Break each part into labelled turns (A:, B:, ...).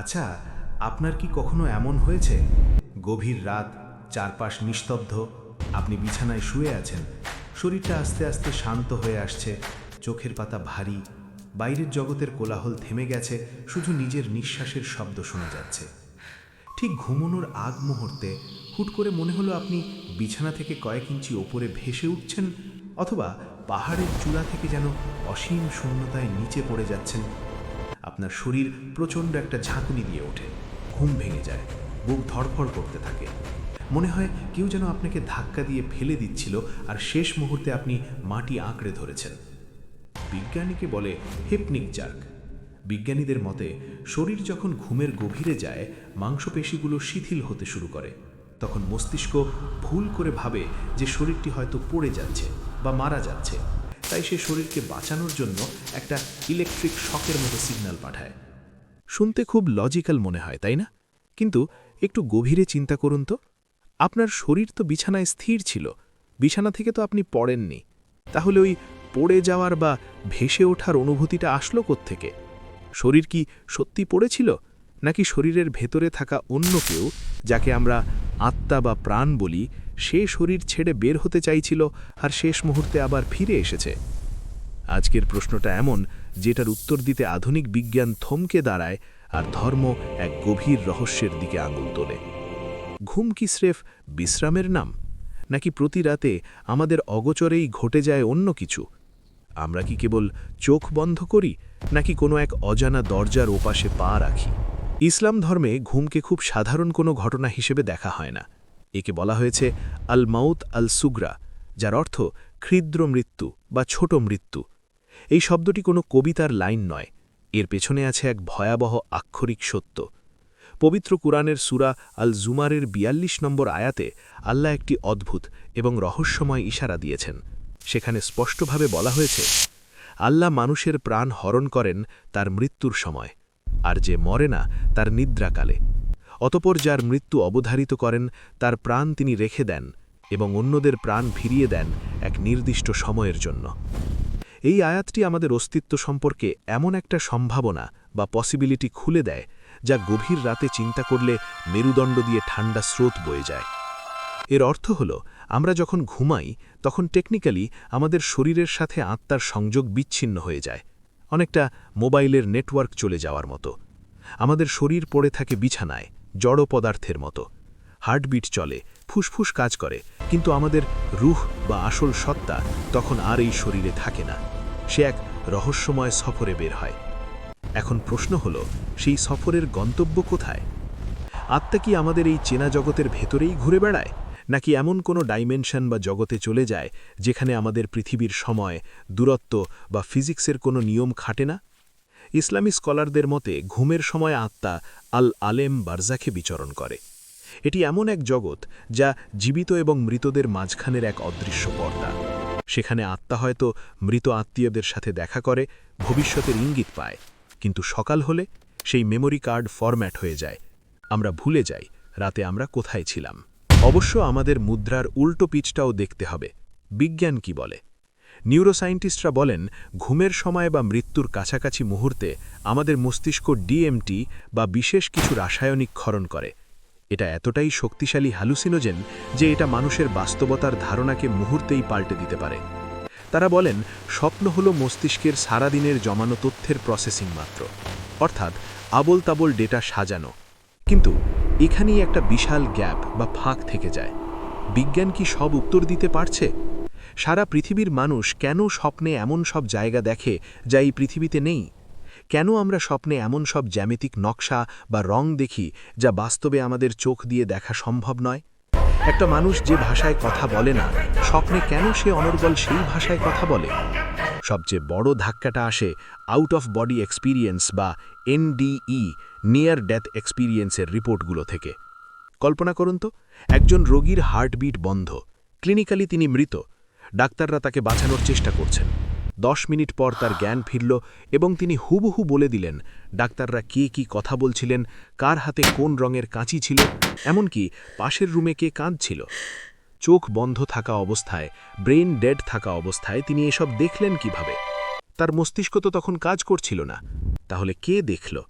A: আচ্ছা আপনার কি কখনো এমন হয়েছে? গভীর রাত, চারপাশ নিস্তব্ধ, আপনি বিছানায় শুয়ে আছেন। শরীরটা আস্তে আস্তে শান্ত হয়ে আসছে, চোখের পাতা ভারী, বাইরের জগতের কোলাহল থেমে গেছে, শুধু নিজের নিঃশ্বাসের শব্দ শোনা যাচ্ছে। ঠিক ঘুমনোর আগ মুহূর্তে হুট করে মনে হলো আপনি বিছানা থেকে কয়েক ইঞ্চি ওপরে ভেসে উঠছেন, অথবা পাহাড়ের চূড়া থেকে যেন অসীম শূন্যতায় নিচে পড়ে যাচ্ছেন। আপনার শরীর প্রচণ্ড একটা ঝাঁকুনি দিয়ে ওঠে, ঘুম ভেঙে যায়, বুক ধড়ফড় করতে থাকে। মনে হয় কেউ যেন আপনাকে ধাক্কা দিয়ে ফেলে দিচ্ছিল আর শেষ মুহূর্তে আপনি মাটি আঁকড়ে ধরেছেন। বিজ্ঞানীকে বলে হেপনিক জার্ক। বিজ্ঞানীদের মতে, শরীর যখন ঘুমের গভীরে যায়, মাংসপেশিগুলো শিথিল হতে শুরু করে। তখন মস্তিষ্ক ভুল করে ভাবে যে শরীরটি হয়তো পড়ে যাচ্ছে বা মারা যাচ্ছে। তাই সে শরীরকে বাঁচানোর জন্য একটা ইলেকট্রিক শকের মতো সিগন্যাল পাঠায়। শুনতে খুব লজিক্যাল মনে হয়, তাই না? কিন্তু একটু গভীরে চিন্তা করুন তো। আপনার শরীর তো বিছানায় স্থির ছিল, বিছানা থেকে তো আপনি পড়েননি। তাহলে ওই পড়ে যাওয়ার বা ভেসে ওঠার অনুভূতিটা আসলো থেকে শরীর কি সত্যি পড়েছিল, নাকি শরীরের ভেতরে থাকা অন্য কেউ, যাকে আমরা আত্মা বা প্রাণ বলি সে শরীর ছেড়ে বের হতে চাইছিল আর শেষ মুহূর্তে আবার ফিরে এসেছে। আজকের প্রশ্নটা এমন, যেটার উত্তর দিতে আধুনিক বিজ্ঞান থমকে দাঁড়ায় আর ধর্ম এক গভীর রহস্যের দিকে আঙুল তোলে। ঘুম কি স্রেফ বিশ্রামের নাম? নাকি প্রতি রাতে আমাদের অগোচরেই ঘটে যায় অন্য কিছু? আমরা কি কেবল চোখ বন্ধ করি, নাকি কোনো এক অজানা দরজার ওপাশে পা রাখি? ইসলাম ধর্মে ঘুমকে খুব সাধারণ কোনো ঘটনা হিসেবে দেখা হয় না। একে বলা হয়েছে আল মাউত আল সুগ্রা যার অর্থ ক্ষুদ্র মৃত্যু বা ছোট মৃত্যু। এই শব্দটি কোনো কবিতার লাইন নয়, এর পেছনে আছে এক ভয়াবহ আক্ষরিক সত্য। পবিত্র কুরআনের সুরা আল জুমারের বিয়াল্লিশ নম্বর আয়াতে আল্লাহ একটি অদ্ভুত এবং রহস্যময় ইশারা দিয়েছেন। সেখানে স্পষ্টভাবে বলা হয়েছে, আল্লাহ মানুষের প্রাণ হরণ করেন তার মৃত্যুর সময়, আর যে মরে না তার নিদ্রাকালে। অতপর যার মৃত্যু অবধারিত করেন, তার প্রাণ তিনি রেখে দেন এবং অন্যদের প্রাণ ফিরিয়ে দেন এক নির্দিষ্ট সময়ের জন্য। এই আয়াতটি আমাদের অস্তিত্ব সম্পর্কে এমন একটা সম্ভাবনা বা পসিবিলিটি খুলে দেয়, যা গভীর রাতে চিন্তা করলে মেরুদণ্ড দিয়ে ঠান্ডা স্রোত বয়ে যায়। এর অর্থ হল, আমরা যখন ঘুমাই, তখন টেকনিক্যালি আমাদের শরীরের সাথে আত্মার সংযোগ বিচ্ছিন্ন হয়ে যায়, অনেকটা মোবাইলের নেটওয়ার্ক চলে যাওয়ার মতো। আমাদের শরীর পড়ে থাকে বিছানায় জড় পদার্থের মতো। হার্টবিট চলে, ফুসফুস কাজ করে, কিন্তু আমাদের রুহ বা আসল সত্তা তখন আর এই শরীরে থাকে না। সে এক রহস্যময় সফরে বের হয়। এখন প্রশ্ন হল, সেই সফরের গন্তব্য কোথায়? আত্মা কি আমাদের এই চেনা জগতের ভেতরেই ঘুরে বেড়ায়? নাকি এমন কোনো ডাইমেনশন বা জগতে চলে যায়, যেখানে আমাদের পৃথিবীর সময়, দূরত্ব বা ফিজিক্সের কোনো নিয়ম খাটে না? ইসলামী স্কলারদের মতে, ঘুমের সময় আত্মা আল আলেম বারজাখে বিচরণ করে। এটি এমন এক জগৎ যা জীবিত এবং মৃতদের মাঝখানের এক অদৃশ্য পর্দা। সেখানে আত্মা হয়তো মৃত আত্মীয়দের সাথে দেখা করে, ভবিষ্যতের ইঙ্গিত পায়, কিন্তু সকাল হলে সেই মেমোরি কার্ড ফরম্যাট হয়ে যায়। আমরা ভুলে যাই রাতে আমরা কোথায় ছিলাম। অবশ্য আমাদের মুদ্রার উল্টো পিচটাও দেখতে হবে। বিজ্ঞান কি বলে? নিউরোসায়েন্টিস্টরা বলেন, ঘুমের সময় বা মৃত্যুর কাছাকাছি মুহূর্তে আমাদের মস্তিষ্ক ডিএমটি বা বিশেষ কিছু রাসায়নিক ক্ষরণ করে। এটা এতটাই শক্তিশালী হ্যালুসিনোজেন যে এটা মানুষের বাস্তবতার ধারণাকে মুহূর্তেই পাল্টে দিতে পারে। তারা বলেন, স্বপ্ন হল মস্তিষ্কের সারাদিনের জমানো তথ্যের প্রসেসিং মাত্র, অর্থাৎ আবল তাবল ডেটা সাজানো। কিন্তু এখানেই একটা বিশাল গ্যাপ বা ফাঁক থেকে যায়। বিজ্ঞান কি সব উত্তর দিতে পারছে? সারা পৃথিবীর মানুষ কেন স্বপ্নে এমন সব জায়গা দেখে যা এই পৃথিবীতে নেই? কেন আমরা স্বপ্নে এমন সব জ্যামিতিক নকশা বা রং দেখি যা বাস্তবে আমাদের চোখ দিয়ে দেখা সম্ভব নয়? একটা মানুষ যে ভাষায় কথা বলে না, স্বপ্নে কেন সে অনর্গল সেই ভাষায় কথা বলে? সবচেয়ে বড় ধাক্কাটা আসে আউট অফ বডি এক্সপিরিয়েন্স বা এনডিই নিয়ার ডেথ এক্সপিরিয়েন্সের রিপোর্টগুলো থেকে। কল্পনা করুন তো, একজন রোগীর হার্টবিট বন্ধ ক্লিনিক্যালি তিনি মৃত ডাক্তাররা তাকে বাঁচানোর চেষ্টা করছেন। দশ মিনিট পর তার জ্ঞান ফিরল এবং তিনি হুবহু বলে দিলেন, ডাক্তাররা কে কি কথা বলছিলেন? কার হাতে কোন রঙের কাঁচি ছিল? এমনকি পাশের রুমে কে কাঁদছিল? চোখ বন্ধ থাকা অবস্থায় ব্রেন ডেড থাকা অবস্থায় তিনি এসব দেখলেন কীভাবে? তার মস্তিষ্ক তো তখন কাজ করছিল না। তাহলে কে দেখল?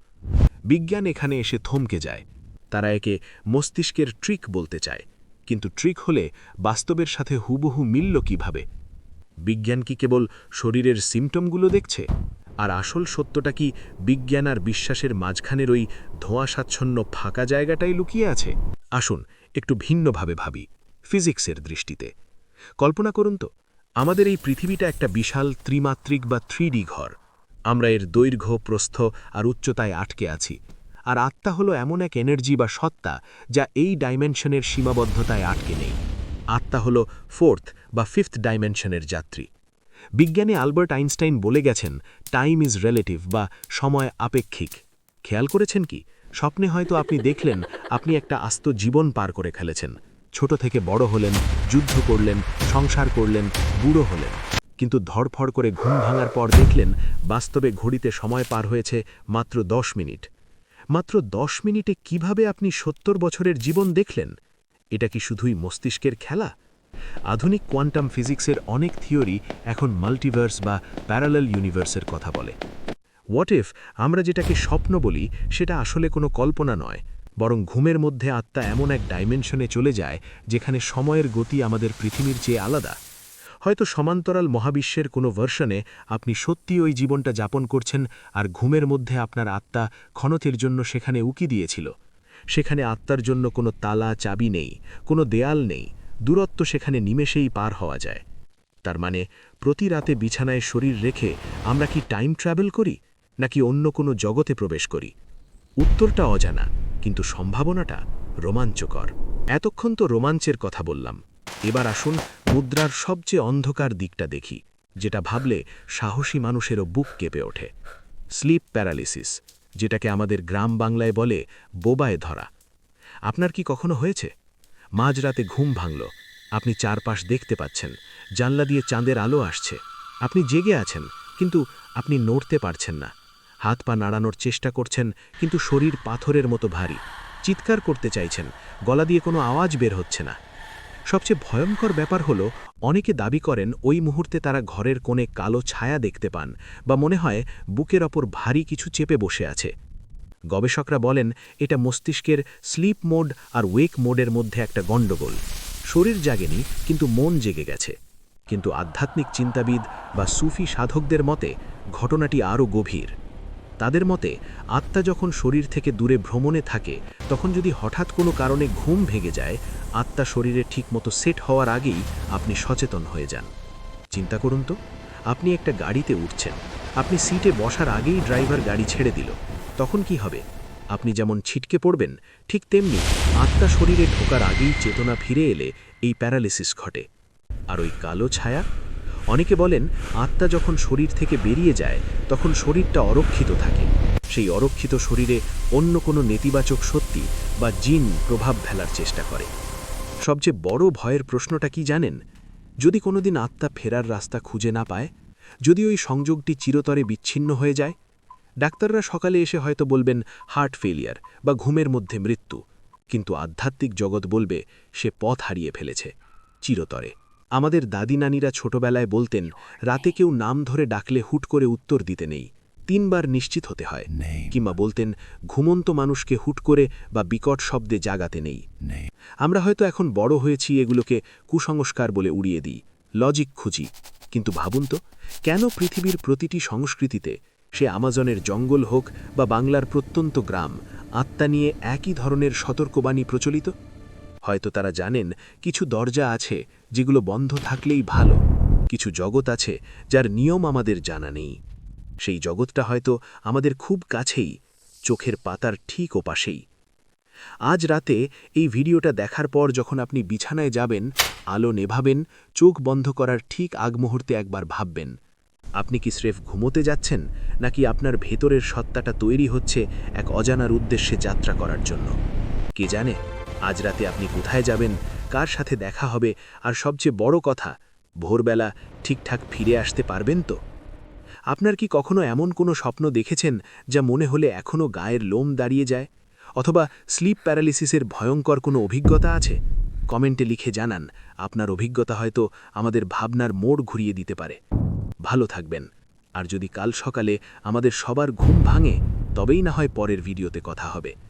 B: বিজ্ঞান এখানে এসে থমকে যায়। তারা একে মস্তিষ্কের ট্রিক বলতে চায়। কিন্তু ট্রিক হলে বাস্তবের সাথে হুবহু মিলল কীভাবে? বিজ্ঞান কি কেবল শরীরের সিমটমগুলো দেখছে? আর আসল সত্যটা কি বিজ্ঞান আর বিশ্বাসের মাঝখানের ওই ধোঁয়াশাচ্ছন্ন ফাঁকা জায়গাটাই লুকিয়ে আছে? আসুন, একটু ভিন্নভাবে ভাবি, ফিজিক্সের দৃষ্টিতে। কল্পনা করুন তো, আমাদের এই পৃথিবীটা একটা বিশাল ত্রিমাত্রিক বা থ্রি ঘর। আমরা এর দৈর্ঘ্য, প্রস্থ আর উচ্চতায় আটকে আছি। আর আত্মা হলো এমন এক এনার্জি বা সত্তা যা এই ডাইমেনশনের সীমাবদ্ধতায় আটকে নেই। আত্মা হলো ফোর্থ বা ফিফথ ডাইমেনশনের যাত্রী। বিজ্ঞানী আলবার্ট আইনস্টাইন বলে গেছেন টাইম ইজ রিলেটিভ বা সময় আপেক্ষিক খেয়াল করেছেন কি? স্বপ্নে হয়তো আপনি দেখলেন, আপনি একটা আস্ত জীবন পার করে ফেলেছেন। ছোট থেকে বড় হলেন, যুদ্ধ করলেন, সংসার করলেন, বুড়ো হলেন। কিন্তু ধড়ফড় করে ঘুম ভাঙার পর দেখলেন, বাস্তবে ঘড়িতে সময় পার হয়েছে মাত্র দশ মিনিট। মাত্র দশ মিনিটে কীভাবে আপনি সত্তর বছরের জীবন দেখলেন? এটা কি শুধুই মস্তিষ্কের খেলা? আধুনিক কোয়ান্টাম ফিজিক্সের অনেক থিওরি এখন মাল্টিভার্স বা প্যারালাল ইউনিভার্সের কথা বলে। হোয়াট ইফ আমরা যেটাকে স্বপ্ন বলি, সেটা আসলে কোনো কল্পনা নয়, বরং ঘুমের মধ্যে আত্মা এমন এক ডাইমেনশনে চলে যায়, যেখানে সময়ের গতি আমাদের পৃথিবীর চেয়ে আলাদা। হয়তো সমান্তরাল মহাবিশ্বের কোনো ভার্সনে আপনি সত্যি ওই জীবনটা যাপন করছেন আর ঘুমের মধ্যে আপনার আত্মা ক্ষণতের জন্য সেখানে উকি দিয়েছিল। সেখানে আত্মার জন্য কোনো তালা, চাবি নেই, কোনো দেয়াল নেই, দূরত্ব সেখানে নিমেষেই পার হওয়া যায়। তার মানে প্রতি রাতে বিছানায় শরীর রেখে আমরা কি টাইম ট্রাভেল করি, নাকি অন্য কোনো জগতে প্রবেশ করি? উত্তরটা অজানা, কিন্তু সম্ভাবনাটা রোমাঞ্চকর। এতক্ষণ তো রোমাঞ্চের কথা বললাম। এবার আসুন মুদ্রার সবচেয়ে অন্ধকার দিকটা দেখি, যেটা ভাবলে সাহসী মানুষেরও বুক কেঁপে ওঠে। স্লিপ প্যারালিসিস, যেটাকে আমাদের গ্রাম বাংলায় বলে বোবায় ধরা। আপনার কি কখনো হয়েছে? মাঝরাতে ঘুম ভাঙল, আপনি চারপাশ দেখতে পাচ্ছেন, জানলা দিয়ে চাঁদের আলো আসছে। আপনি জেগে আছেন, কিন্তু আপনি নড়তে পারছেন না। হাত পা নাড়ানোর চেষ্টা করছেন, কিন্তু শরীর পাথরের মতো ভারী। চিৎকার করতে চাইছেন, গলা দিয়ে কোনো আওয়াজ বের হচ্ছে না। সবচেয়ে ভয়ঙ্কর ব্যাপার হলো, অনেকে দাবি করেন ওই মুহূর্তে তারা ঘরের কোণে কালো ছায়া দেখতে পান বা মনে হয় বুকের ওপর ভারী কিছু চেপে বসে আছে। গবেষকরা বলেন, এটা মস্তিষ্কের স্লিপ মোড আর ওয়েক মোডের মধ্যে একটা গণ্ডগোল। শরীর জাগেনি, কিন্তু মন জেগে গেছে। কিন্তু আধ্যাত্মিক চিন্তাবিদ বা সুফি সাধকদের মতে, ঘটনাটি আরও গভীর। তাদের মতে, আত্মা যখন শরীর থেকে দূরে ভ্রমণে থাকে, তখন যদি হঠাৎ কোনো কারণে ঘুম ভেঙে যায়, আত্মা শরীরে ঠিকমতো সেট হওয়ার আগেই আপনি সচেতন হয়ে যান। চিন্তা করুন তো, আপনি একটা গাড়িতে উঠছেন, আপনি সিটে বসার আগেই ড্রাইভার গাড়ি ছেড়ে দিল, তখন কি হবে? আপনি যেমন ছিটকে পড়বেন, ঠিক তেমনি আত্মা শরীরে ঢোকার আগেই চেতনা ফিরে এলে এই প্যারালিসিস ঘটে। আর ওই কালো ছায়া? অনেকে বলেন, আত্মা যখন শরীর থেকে বেরিয়ে যায়, তখন শরীরটা অরক্ষিত থাকে। সেই অরক্ষিত শরীরে অন্য কোনো নেতিবাচক সত্যি বা জিন প্রভাব ফেলার চেষ্টা করে। সবচেয়ে বড় ভয়ের প্রশ্নটা কি জানেন? যদি কোনোদিন আত্মা ফেরার রাস্তা খুঁজে না পায়, যদি ওই সংযোগটি চিরতরে বিচ্ছিন্ন হয়ে যায়? ডাক্তাররা সকালে এসে হয়তো বলবেন, হার্ট ফেলিয়ার বা ঘুমের মধ্যে মৃত্যু কিন্তু আধ্যাত্মিক জগৎ বলবে, সে পথ হারিয়ে ফেলেছে, চিরতরে আমাদের দাদি নানিরা ছোটবেলায় বলতেন রাতে কেউ নাম ধরে ডাকলে হুট করে উত্তর দিতে নেই। তিনবার নিশ্চিত হতে হয়। কিংবা বলতেন ঘুমন্ত মানুষকে হুট করে বা বিকট শব্দে জাগাতে নেই। আমরা হয়তো এখন বড় হয়েছি এগুলোকে কুসংস্কার বলে উড়িয়ে দিই লজিক খুঁজি। কিন্তু ভাবুন তো কেন পৃথিবীর প্রতিটি সংস্কৃতিতে সে আমাজনের জঙ্গল হোক বা বাংলার প্রত্যন্ত গ্রাম আত্মা নিয়ে একই ধরনের সতর্কবাণী প্রচলিত? হয়তো তারা জানেন কিছু দরজা আছে যেগুলো বন্ধ থাকলেই ভালো। কিছু জগৎ আছে যার নিয়ম আমাদের জানা নেই। সেই জগৎটা হয়তো আমাদের খুব কাছেই, চোখের পাতার ঠিক ওপাশেই। আজ রাতে এই ভিডিওটা দেখার পর যখন আপনি বিছানায় যাবেন, আলো নেভাবেন, চোখ বন্ধ করার ঠিক আগ মুহূর্তে একবার ভাববেন, আপনি কি স্রেফ ঘুমোতে যাচ্ছেন, নাকি আপনার ভেতরের সত্তাটা তৈরি হচ্ছে এক অজানার উদ্দেশ্যে যাত্রা করার জন্য? কে জানে? আজ রাতে আপনি কোথায় যাবেন, কার সাথে দেখা হবে, আর সবচেয়ে বড় কথা, ভোরবেলা ঠিকঠাক ফিরে আসতে পারবেন তো? আপনার কি কখনো এমন কোনো স্বপ্ন দেখেছেন যা মনে হলে এখনও গায়ের লোম দাঁড়িয়ে যায়? অথবা স্লিপ প্যারালিসিসের ভয়ঙ্কর কোনো অভিজ্ঞতা আছে? কমেন্টে লিখে জানান, আপনার অভিজ্ঞতা হয়তো আমাদের ভাবনার মোড় ঘুরিয়ে দিতে পারে। ভালো থাকবেন। আর যদি কাল সকালে আমাদের সবার ঘুম ভাঙে, তবেই না হয় পরের ভিডিওতে কথা হবে।